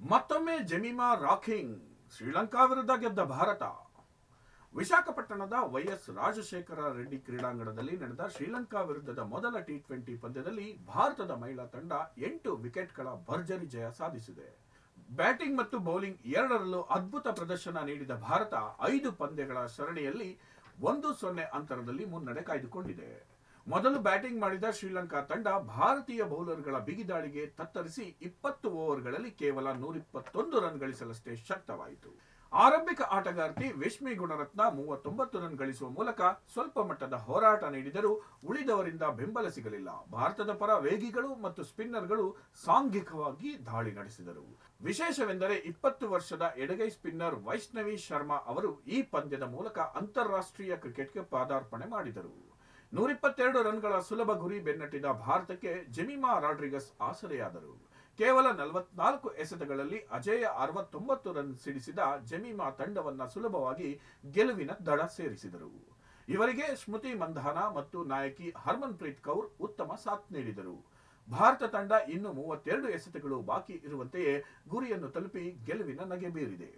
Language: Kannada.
ಮತ್ತೊಮ್ಮೆ ಜಮೀಮಾ ರಾಕಿಂಗ್ ಶ್ರೀಲಂಕಾ ವಿರುದ್ಧ ಗೆದ್ದ ಭಾರತ. ವಿಶಾಖಪಟ್ಟಣದ ವೈಎಸ್ ರಾಜಶೇಖರ ರೆಡ್ಡಿ ಕ್ರೀಡಾಂಗಣದಲ್ಲಿ ನಡೆದ ಶ್ರೀಲಂಕಾ ವಿರುದ್ಧದ ಮೊದಲ ಟಿ ಟ್ವೆಂಟಿ ಪಂದ್ಯದಲ್ಲಿ ಭಾರತದ ಮಹಿಳಾ ತಂಡ ಎಂಟು ವಿಕೆಟ್ಗಳ ಭರ್ಜರಿ ಜಯ ಸಾಧಿಸಿದೆ. ಬ್ಯಾಟಿಂಗ್ ಮತ್ತು ಬೌಲಿಂಗ್ ಎರಡರಲ್ಲೂ ಅದ್ಭುತ ಪ್ರದರ್ಶನ ನೀಡಿದ ಭಾರತ ಐದು ಪಂದ್ಯಗಳ ಸರಣಿಯಲ್ಲಿ ಒಂದು ಸೊನ್ನೆ ಅಂತರದಲ್ಲಿ ಮುನ್ನಡೆ ಕಾಯ್ದುಕೊಂಡಿದೆ. ಮೊದಲು ಬ್ಯಾಟಿಂಗ್ ಮಾಡಿದ ಶ್ರೀಲಂಕಾ ತಂಡ ಭಾರತೀಯ ಬೌಲರ್ಗಳ ಬಿಗಿದಾಳಿಗೆ ತತ್ತರಿಸಿ ಇಪ್ಪತ್ತು ಓವರ್ಗಳಲ್ಲಿ ಕೇವಲ ನೂರಿಪ್ಪತ್ತೊಂದು ರನ್ ಗಳಿಸಲಷ್ಟೇ ಶಕ್ತವಾಯಿತು. ಆರಂಭಿಕ ಆಟಗಾರ್ತಿ ವಿಶ್ಮಿ ಗುಣರತ್ನ ಮೂವತ್ತೊಂಬತ್ತು ರನ್ ಗಳಿಸುವ ಮೂಲಕ ಸ್ವಲ್ಪ ಮಟ್ಟದ ಹೋರಾಟ ನೀಡಿದರೂ ಉಳಿದವರಿಂದ ಬೆಂಬಲ ಸಿಗಲಿಲ್ಲ. ಭಾರತದ ಪರ ವೇಗಿಗಳು ಮತ್ತು ಸ್ಪಿನ್ನರ್ಗಳು ಸಾಂಘಿಕವಾಗಿ ದಾಳಿ ನಡೆಸಿದರು. ವಿಶೇಷವೆಂದರೆ ಇಪ್ಪತ್ತು ವರ್ಷದ ಎಡಗೈ ಸ್ಪಿನ್ನರ್ ವೈಷ್ಣವಿ ಶರ್ಮಾ ಅವರು ಈ ಪಂದ್ಯದ ಮೂಲಕ ಅಂತಾರಾಷ್ಟ್ರೀಯ ಕ್ರಿಕೆಟ್ಗೆ ಪಾದಾರ್ಪಣೆ ಮಾಡಿದರು. ನೂರಿಪ್ಪತ್ತೆರಡು ರನ್ಗಳ ಸುಲಭ ಗುರಿ ಬೆನ್ನಟ್ಟಿದ ಭಾರತಕ್ಕೆ ಜೆಮಿಮಾ ರಾಡ್ರಿಗಸ್ ಆಸರೆಯಾದರು. ಕೇವಲ ನಲವತ್ನಾಲ್ಕು ಎಸೆತಗಳಲ್ಲಿ ಅಜೇಯ ಅರವತ್ತೊಂಬತ್ತು ರನ್ ಸಿಡಿಸಿದ ಜೆಮಿಮಾ ತಂಡವನ್ನ ಸುಲಭವಾಗಿ ಗೆಲುವಿನ ದಡ ಸೇರಿಸಿದರು. ಇವರಿಗೆ ಸ್ಮೃತಿ ಮಂಧಾನ ಮತ್ತು ನಾಯಕಿ ಹರ್ಮನ್ ಪ್ರೀತ್ ಕೌರ್ ಉತ್ತಮ ಸಾಥ್ ನೀಡಿದರು. ಭಾರತ ತಂಡ ಇನ್ನು ಮೂವತ್ತೆರಡು ಎಸೆತಗಳು ಬಾಕಿ ಇರುವಂತೆಯೇ ಗುರಿಯನ್ನು ತಲುಪಿ ಗೆಲುವಿನ ನಗೆ ಬೀರಿದೆ.